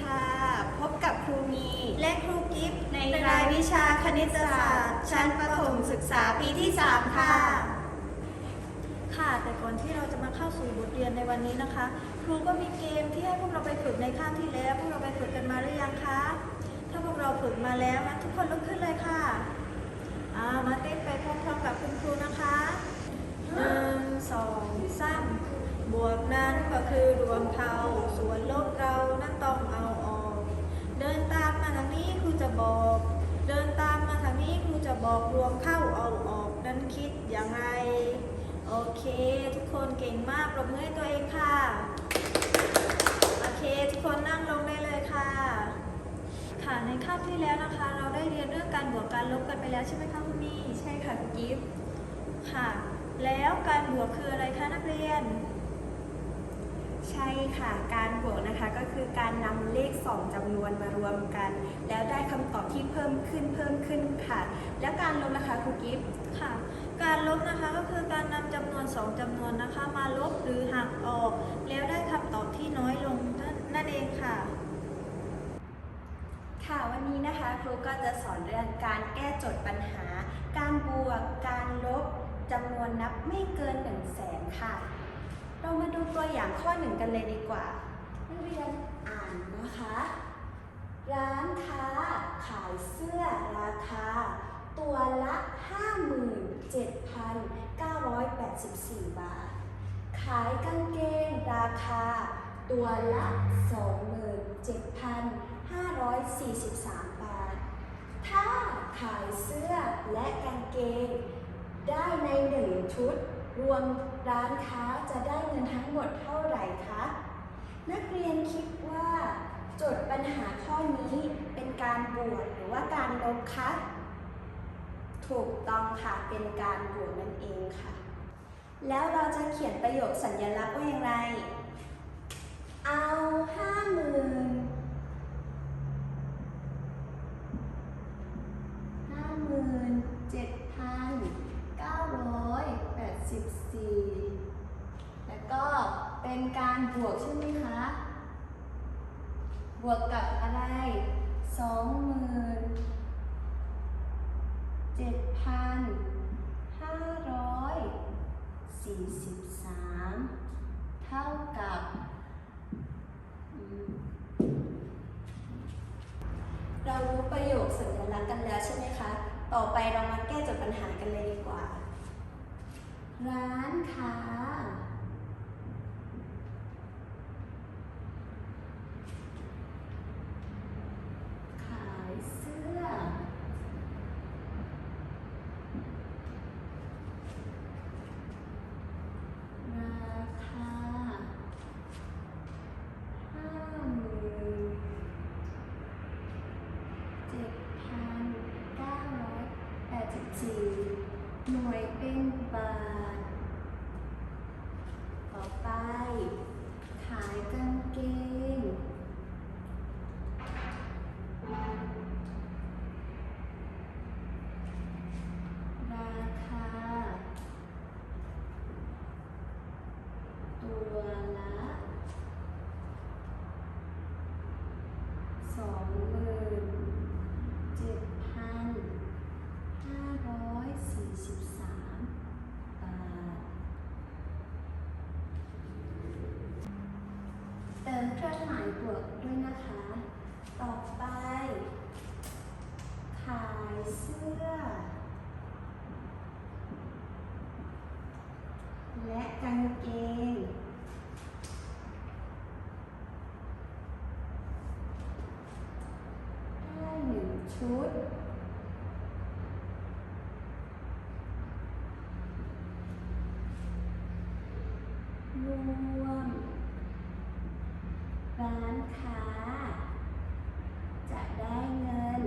ค่ะ พบกับครูมีและครูกิฟต์ในรายวิชาคณิตศาสตร์ ชั้นประถมศึกษาปีที่ 3 ค่ะ ค่ะ แต่ก่อนที่เราจะมาเข้าสู่บทเรียนในวันนี้นะคะ ครูก็มีเกมที่ให้พวกเราไปฝึกในข้ามที่แล้ว พวกเราไปฝึกกันมาหรือยังคะ ถ้าพวกเราฝึกมาแล้วนทุกคนลุกขึ้นเลยค่ะอ่ามาเต้นไปพร้อมๆกับคุณครูนะคะหนึ่งสองสาม บวกนั้นก็คือรวมเทาส่วนลบเรานั้นต้องเอาออก เดินตามมาทางนี้ครูจะบอก เดินตามมาทางนี้ครูจะบอกรวมเข้าเอาออกนั้นคิดอย่างไร โอเค ทุกคนเก่งมากปรบมือให้ตัวเองค่ะ โอเค ทุกคนนั่งลงได้เลยค่ะ ค่ะในคาบที่แล้วนะคะ เราได้เรียนเรื่องการบวกการลบกันไปแล้วใช่ไหมคะคุณมี่ใช่ค่ะคุณกิฟต์ค่ะ แล้วการบวกคืออะไรคะนักเรียน ใช่ค่ะ การบวกนะคะก็คือการนำเลข 2จำนวนมารวมกัน แล้วได้คำตอบที่เพิ่มขึ้นเพิ่มขึ้นค่ะ แล้วการลบนะคะครูกิฟต์ค่ะ การลบนะคะก็คือการนำจำนวน 2จำนวนนะคะ มาลบหรือหักออก แล้วได้คำตอบที่น้อยลงนั่นนั่นเองค่ะ ค่ะ วันนี้นะคะครูก็จะสอนเรื่องการแก้โจทย์ปัญหา การบวก การลบจำนวนนับไม่เกิน1 0 0 0 0แสนค่ะ เรามาดูตัวอย่างข้อหนึ่งกันเลยดีกว่านักเรียนอ่านนะคะ ร้านค้าขายเสื้อราคา ตัวละ 57,984 บาท ขายกางเกงราคา ตัวละ 27,543 บาท ถ้าขายเสื้อและกางเกงได้ในหนึ่งชุด รวมร้านค้าจะได้เงินทั้งหมดเท่าไหร่คะ นักเรียนคิดว่าโจทย์ปัญหาข้อนี้เป็นการบวกหรือว่าการลบคะ ถูกต้องค่ะ เป็นการบวกนั่นเองค่ะ แล้วเราจะเขียนประโยคสัญลักษณ์ว่าอย่างไร เอาห้าหมื่นห้าหมื่นเจ็ดพันเก้าร้อยแปดสิบสี่แล้วก็เป็นการบวกใช่ไหมคะ บวกกับอะไรสองหมื่นเจ็ดพันห้าร้อยสี่สิบสามเท่ากับเรารู้ประโยคสัญลักษณ์กันแล้วใช่ไหมคะ ต่อไปเรามาแก้โจทย์ปัญหากันเลยดีกว่า ร้านค้า ขายเสื้อ ราคาห้าหมื่นเจ็ดพันเก้าร้อยแปดสิบสี่หน่วยเป็นบาท ต่อไป ขายกางเกง ราคา ตัวละ สองหมื่นเจ็ดพันห้าร้อยสี่สิบสามบาท เติมเครื่องหมายบวกด้วยนะคะ ต่อไป ขายเสื้อ และกางเกง ได้หนึ่งชุด รวมร้านค้า จะได้เงิน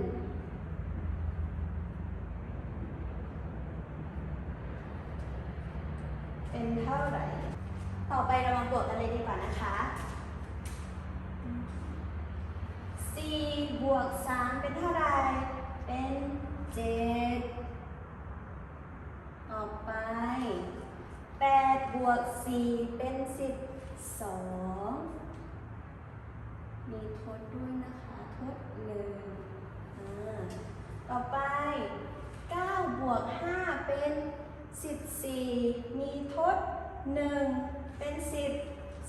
เป็นเท่าไหร่ ต่อไปเรามาบวกกันเลยดีกว่านะคะ 4 บวก 3 เป็นเท่าไหร่ เป็น 7 ต่อไป 8 บวก 4 เป็น 12 มีท ด้วยนะคะทดหนึ่งอ่าต่อไป9บวก5เป็น 14 มีทด 1 เป็น 10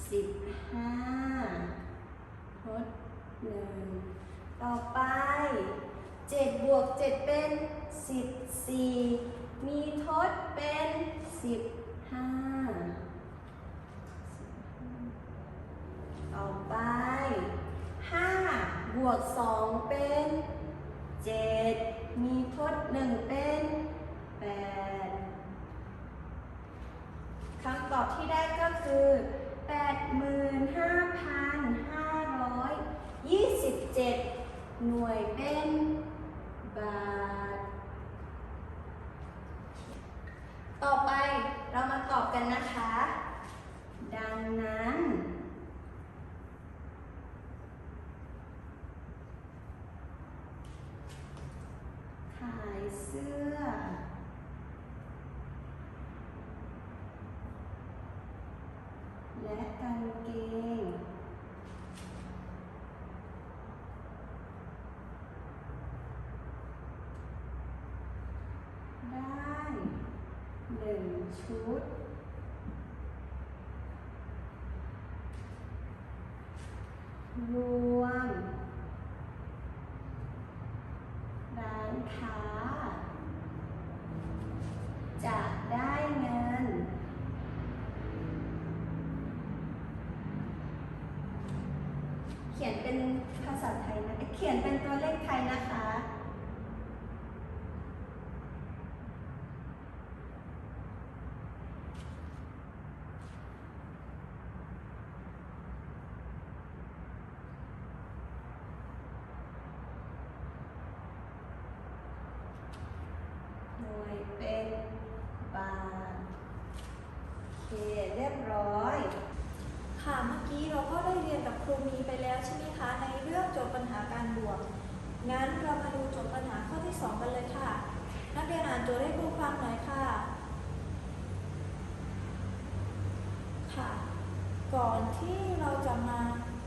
15 ทด 1 ต่อไป7บวก7 เป็น 14 มีทดเป็น 15 ต่อไป 5บวก2เป็น7มีทด1เป็น8คำตอบที่ได้ก็คือ85,527หน่วยเป็นบาท ต่อไปเรามาตอบกันนะคะ ดังนั้น ขายเสื้อ และกางเกง ได้ห นึ่งชุด รวม ร้านค้า จะได้เงิน เขียนเป็นภาษาไทยนะ เขียนเป็นตัวเลขไทยนะคะ หน่วยเป็นบาทโอเค เรียบร้อย ค่ะเมื่อกี้เราก็ได้เครูมีไปแล้วใช่ไหมคะ ในเรื่องโจทย์ปัญหาการบวก งั้นเรามาดูโจทย์ปัญหาข้อที่ 2 กันเลยค่ะ นักเรียนอ่านโจทย์ให้ครูฟังหน่อยค่ะ ค่ะ ก่อนที่เราจะมา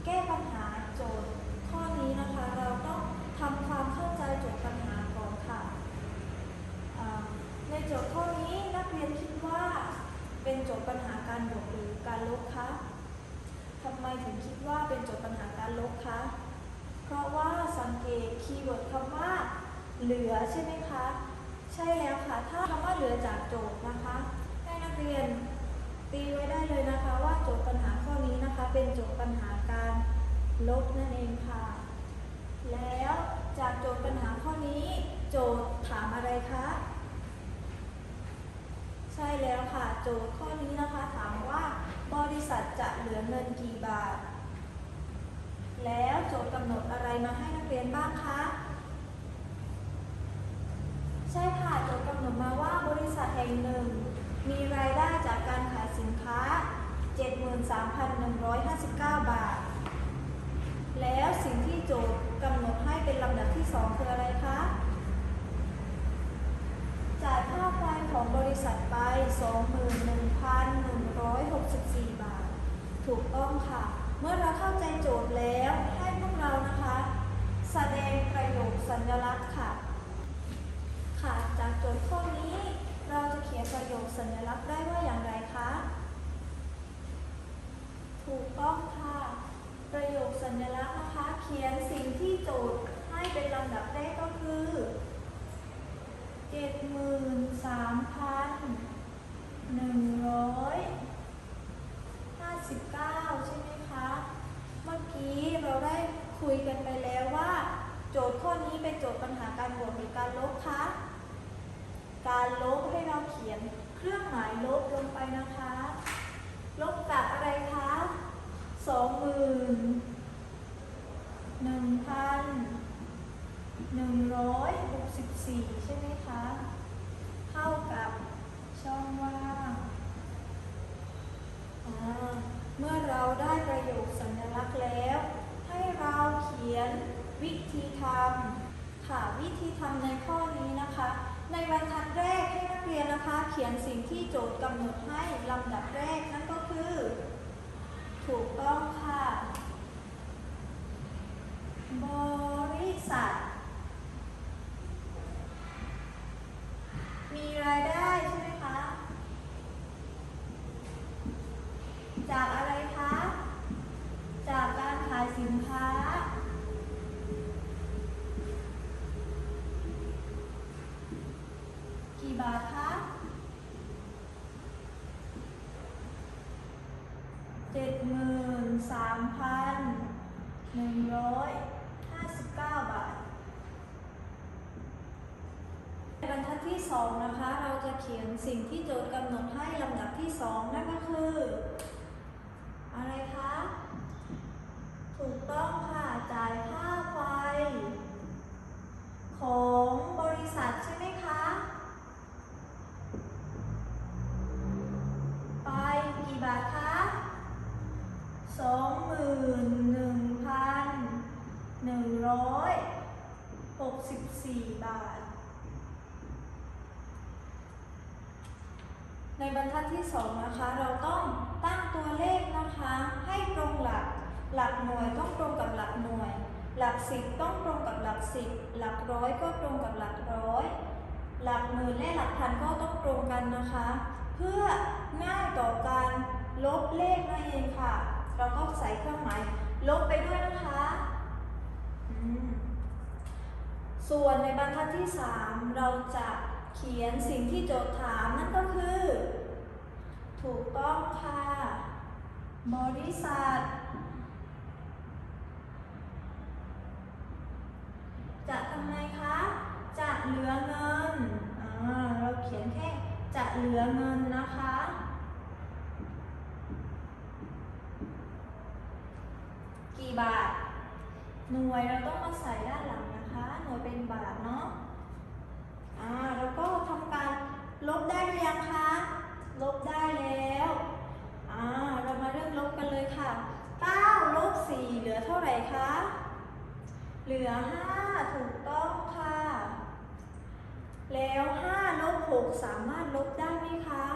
แก้ปัญหาโจทย์ข้อนี้นะคะ เราต้องทำความเข้าใจโจทย์ปัญหาก่อนค่ะ ในโจทย์ข้อนี้นักเรียนคิดว่าเป็นโจทย์ปัญหาการบวกหรือการลบคะ ไมถึงคิดว่าเป็นโจทย์ปัญหาการลบคะ เพราะว่าสังเกตคีย์เวิร์ดคำว่าเหลือใช่ไหมคะ ใช่แล้วค่ะ ถ้าคำว่าเหลือจากโจทย์นะคะ ให้นักเรียนตีไว้ได้เลยนะคะว่าโจทย์ปัญหาข้อนี้นะคะ เป็นโจทย์ปัญหาการลบนั่นเองค่ะ แล้วจากโจทย์ปัญหาข้อนี้ โจทย์ถามอะไรคะ ใช่แล้วค่ะ โจทย์ข้อนี้นะคะถามว่าบริษัทจะเหลือเงินกี่ แล้วโจทย์กำหนดอะไรมาให้นักเรียนบ้างคะ ใช่ค่ะ โจทย์กำหนดมาว่าบริษัทแห่งหนึ่ง มีรายได้จากการขายสินค้า 73,159 บาท แล้วสิ่งที่โจทย์กำหนดให้เป็นลำดับที่ 2 คืออะไรคะ จ่ายค่าไฟของบริษัทไป 21,164 บาท ถูกต้องค่ะ เมื่อเราเข้าใจโจทย์แล้วให้พวกเรานะคะ แสดงประโยคสัญลักษณ์ค่ะ ค่ะจากโจทย์ข้อนี้เราจะเขียนประโยคสัญลักษณ์ได้ว่าอย่างไรคะ ถูกต้องค่ะ ประโยคสัญลักษณ์นะคะ เขียนสิ่งที่โจทย์ให้เป็นลำดับแรกก็คือเจ็ดหมื่นสามพันหนึ่งร้อยห้าสิบเก้าใช่ไหม กี้เราได้คุยกันไปแล้วว่า โจทย์ข้อนี้เป็นโจทย์ปัญหาการบวกหรือการลบคะ การลบให้เราเขียนเครื่องหมายลบลงไปนะคะ ลบกับอะไรคะสองหมื่นหนึ่งพันหนึ่งร้อยหกสิบสี่ใช่ไหมคะ เท่ากับช่องว่างเมื่อเราได้ประโยคสัญ ลักษณ์แล้ว ให้เราเขียนวิธีทำค่ะวิธีทำในข้อนี้นะคะ ในวันทัดแรกให้นักเรียนนะคะ เขียนสิ่งที่โจทย์กำหนดให้ลำดับแรกนั่นก็คือ ถูกต้องค่ะ บริษัท ในบรรทัดที่2นะคะ เราจะเขียนสิ่งที่โจทย์กำหนดให้ลำดับที่2นั่นก็คือ สองนะคะ เราต้องตั้งตัวเลขนะคะ ให้ตรงหลัก หลักหน่วยต้องตรงกับหลักหน่วย หลักสิบต้องตรงกับหลักสิบหลักร้อยก็ตรงกับหลักร้อย หลักหมื่นและหลักพันก็ต้องตรงกันนะคะ เพื่อง่ายต่อการลบเลขนั่นเองค่ะ เราก็ใส่เครื่องหมายลบไปด้วยนะคะส่วนในบรรทัดที่ 3 เราจะเขียนสิ่งที่โจทย์ถามนั่นก็คือ ถูกต้องค่ะ บริษัท จะทำไงคะ จะเหลือเงิน เราเขียนแค่จะเหลือเงินนะคะ กี่บาท หน่วยเราต้องมาใส่ด้านหลังนะคะ หน่วยเป็นบาทเนาะ อ่า แล้วก็ทำการลบได้หรือยังคะ ลบได้แล้ว อ่า เรามาเริ่มลบกันเลยค่ะ9ลบ4เหลือเท่าไหร่คะ เหลือ 5 ถูกต้องค่ะ แล้ว5ลบ6สามารถลบได้ไหมคะ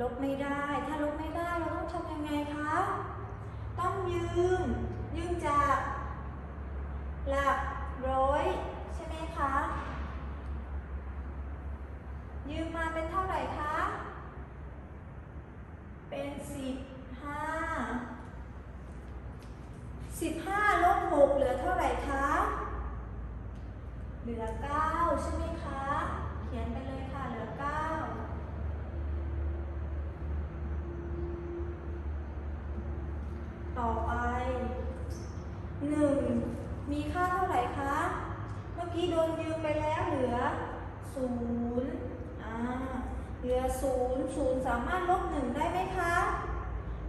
ลบไม่ได้ ถ้าลบไม่ได้เราต้องทำยังไงคะ ต้องยืม ยืมจาก หลักร้อยใช่ไหมคะ ยืมมาเป็นเท่าไหร่คะ เป็นสิบห้า สิบห้าลบหกเหลือเท่าไหร่คะ เหลือเก้าใช่ไหมคะ เขียนไปเลยค่ะ เหลือเก้า ต่อไปหนึ่งมีค่าเท่าไหร่คะ เมื่อกี้โดนยืมไปแล้วเหลือศูนย์อ่า เหลือศูนย์ศูนย์สามารถลบหนึ่งได้ไหมคะ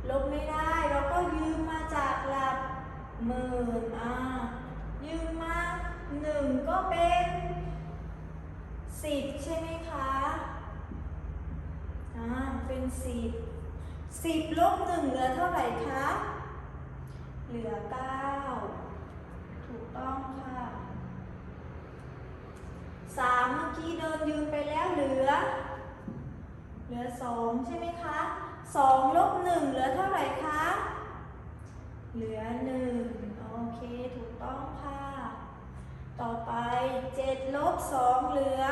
ลบไม่ได้ เราก็ยืมมาจากหลักหมื่นอ่า ยืมมาหนึ่งก็เป็นสิบใช่ไหมคะอ่าเป็นสิบสิบลบหนึ่งเหลือเท่าไหร่คะ เหลือเก้าถูกต้องค่ะสามเมื่อกี้เดินยืมไปแล้วเหลือ เหลือสองใช่ไหมคะสองลบหนึ่งเหลือเท่าไหร่คะ เหลือหนึ่งโอเคถูกต้องค่ะ ต่อไปเจ็ดลบสองเหลือ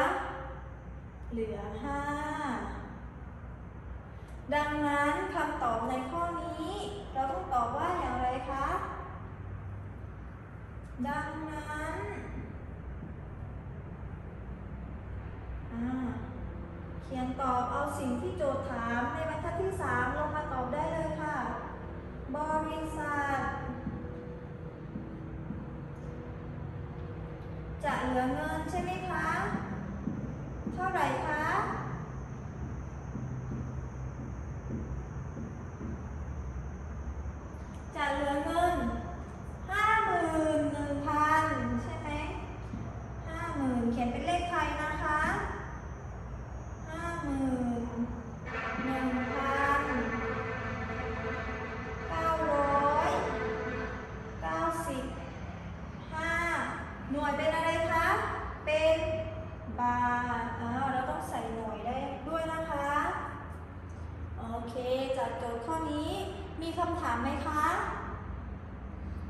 เหลือห้าดังนั้นคำตอบในข้อนี้ เราต้องตอบว่าอย่างไรคะ ดังนั้น เขียนตอบเอาสิ่งที่โจทย์ถามในบรรทัดที่ 3 ลงมาตอบได้เลยค่ะ บริษัทจะเหลือเงินใช่ไหมคะ เท่าไหร่คะจะเหลือเงินห้าหมื่นหนึ่งพันใช่ไหมห้าหมื่นเขียนเป็นเลขไทยนะคะห้าหมื่นหนึ่งพันเก้าร้อยเก้าสิบห้าหน่วยเป็นอะไรคะ เป็นบาทอ้าวเราต้องใส่หน่วยได้ด้วยนะคะ โอเค จากโจทย์ข้อนี้มีคำถามไหมคะ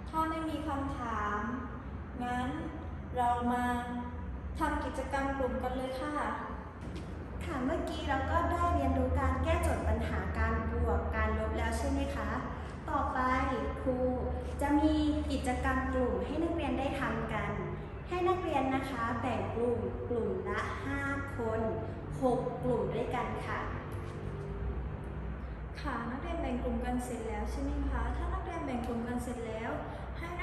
ถ้าไม่มีคำถาม งั้นเรามาทำกิ จกรรมกลุ่มกันเลยค่ะ ค่ะ เมื่อกี้เราก็ได้เรียนรู้การแก้โจทย์ปัญหาการบวกการลบแล้วใช่ไหมคะ ต่อไปครูจะมีกิจกรรมกลุ่มให้นักเรียนได้ทำกัน ให้นักเรียนนะคะแบ่งกลุ่มกลุ่มละ 5 คน 6 กลุ่มด้วยกันค่ะค่ะนักเรียนแบ่งกลุ่มกันเสร็จแล้วใช่ไหมคะ ถ้านักเรียนแบ่งกลุ่มกันเสร็จแล้วให้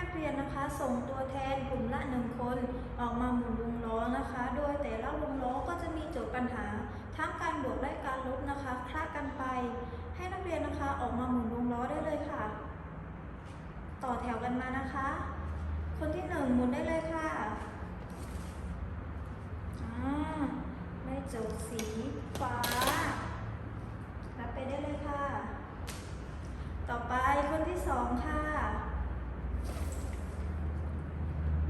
นักเรียนนะคะ ส่งตัวแทนกลุ่มละหนึ่งคน ออกมาหมุนวงล้อนะคะ โดยแต่ละวงล้อก็จะมีโจทย์ปัญหา ทั้งการบวกและการลบนะคะคลาดกันไป ให้นักเรียนนะคะออกมาหมุนวงล้อได้เลยค่ะ ต่อแถวกันมานะคะ คนที่หนึ่งหมุนได้เลยค่ะอ่าได้โจทย์สีฟ้า รับไปได้เลยค่ะ ต่อไปคนที่สองค่ะ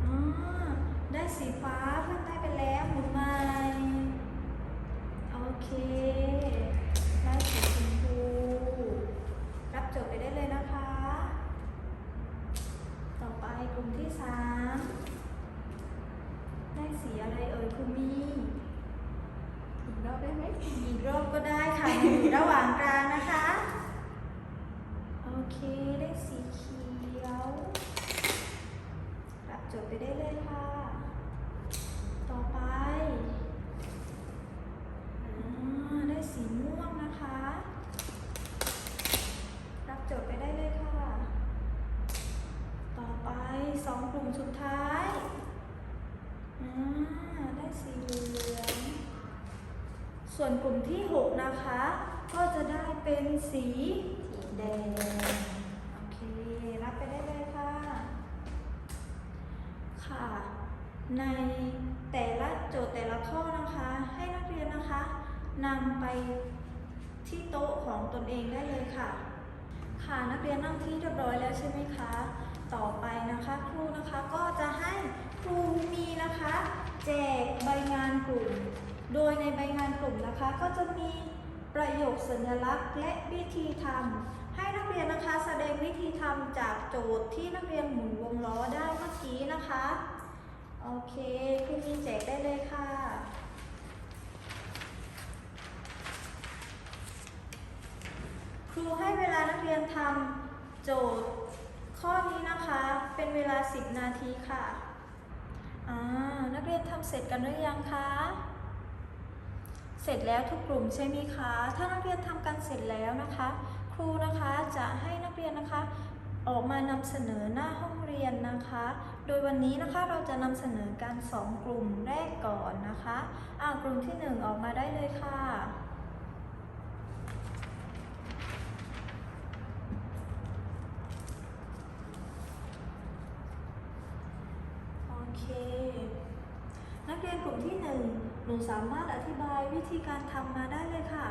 อ่าได้สีฟ้าเพื่อนได้ไปแล้วหมุนใหม่โอเค ได้สีชมพู รับโจทย์ไปได้เลยนะคะ ต่อไปกลุ่มที่สามได้สีอะไรเอ่ยคุณมี อีกรอบได้ไหม อีกรอบก็ได้ค่ะอยู่ระหว่างกลางนะคะ โอเค ได้สีเขียว รับโจทย์ไปได้เลยค่ะ ต่อไปอ่าได้สีม่วงนะคะ รับโจทย์ไปได้เลยค่ะ ต่อไปสองกลุ่มสุดท้ายอ่าได้สีเหลือง ส่วนกลุ่มที่ 6 นะคะ ก็จะได้เป็นสีแดง โอเค รับไปได้เลยค่ะ ค่ะ ในแต่ละโจทย์แต่ละข้อนะคะ ให้นักเรียนนะคะนำไปที่โต๊ะของตนเองได้เลยค่ะ ค่ะนักเรียนนั่งที่เรียบร้อยแล้วใช่ไหมคะ ต่อไปนะคะครูนะคะก็จะให้ครูมีนะคะ แจกใบงานกลุ่ม โดยในใบงานกลุ่มนะคะ ก็จะมีประโยคสัญ ลักษณ์และวิธีทำให้นักเรียนนะคะแสดงวิธีทำจากโจทย์ที่นักเรียนหมุนวงล้อได้เมื่อกี้นะคะโอเคครูมีแจกได้เลยค่ะครูให้เวลานักเรียนทำโจทย์ข้อนี้นะคะ เป็นเวลา 10 นาทีค่ะอ่านักเรียนทำเสร็จกันหรือยังคะ เสร็จแล้วทุกกลุ่มใช่ไหมคะ ถ้านักเรียนทำกันเสร็จแล้วนะคะ ครูนะคะจะให้นักเรียนนะคะ ออกมานำเสนอหน้าห้องเรียนนะคะ โดยวันนี้นะคะเราจะนำเสนอการสองกลุ่มแรกก่อนนะคะอ่ากลุ่มที่หนึ่งออกมาได้เลยค่ะโอเค นักเรียนกลุ่มที่หนึ่ง หนูสามารถอธิบายวิธีการทำมาได้เลยค่ะ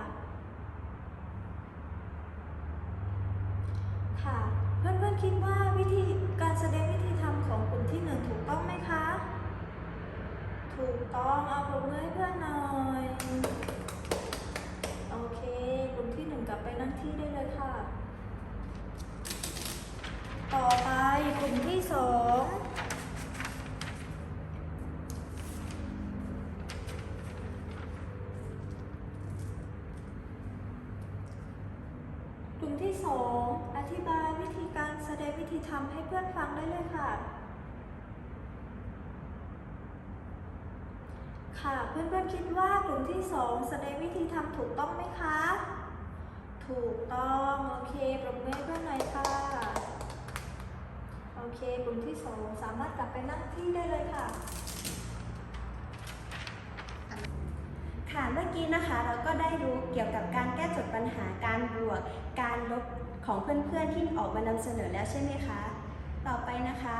ค่ะ เพื่อนๆคิดว่าวิธีการแสดงวิธีทำของกลุ่มที่หนึ่งถูกต้องไหมคะ ถูกต้องเอาปรบมือให้เพื่อนหน่อย โอเค กลุ่มที่หนึ่งกลับไปนั่งที่ได้เลยค่ะ ต่อไปกลุ่มที่สอง ลุ่มที่ 2 อธิบายวิธีการแสดงวิธีทำให้เพื่อนฟังได้เลยค่ะ ค่ะเพื่อนๆคิดว่ากลุ่มที่ 2 แสดงวิธีทำถูกต้องไหมคะ ถูกต้อง โอเคปรบมือเพื่อนหน่อยค่ะ โอเคกลุ่มที่ 2 สามารถกลับไปนั่งที่ได้เลยค่ะค่ะเมื่อกี้นะคะเราก็ได้รู้เกี่ยวกับการแก้จทย์ปัญหาการบวก การลบของเพื่อนๆที่ออกมานำเสนอแล้วใช่ไหมคะ ต่อไปนะคะ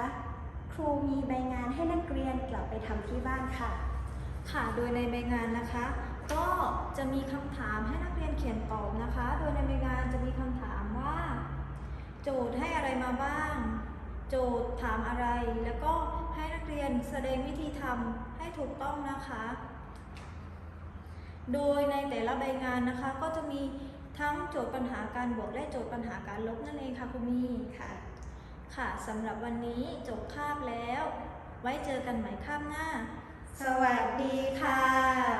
ครูมีใบงานให้นักเรียนกลับไปทำที่บ้านค่ะ ค่ะโดยในใบงานนะคะ ก็จะมีคำถามให้นักเรียนเขียนตอบนะคะ โดยในใบงานจะมีคำถามว่า โจทย์ให้อะไรมาบ้าง โจทย์ถามอะไร แล้วก็ให้นักเรียนแสดงวิธีทำให้ถูกต้องนะคะ โดยในแต่ละใบงานนะคะก็จะมี ทั้งโจทย์ปัญหาการบวกและโจทย์ปัญหาการลบนั่นเองค่ะคุณมีค่ะ ค่ะสำหรับวันนี้จบคาบแล้ว ไว้เจอกันใหม่คาบหน้า สวัสดีค่ะ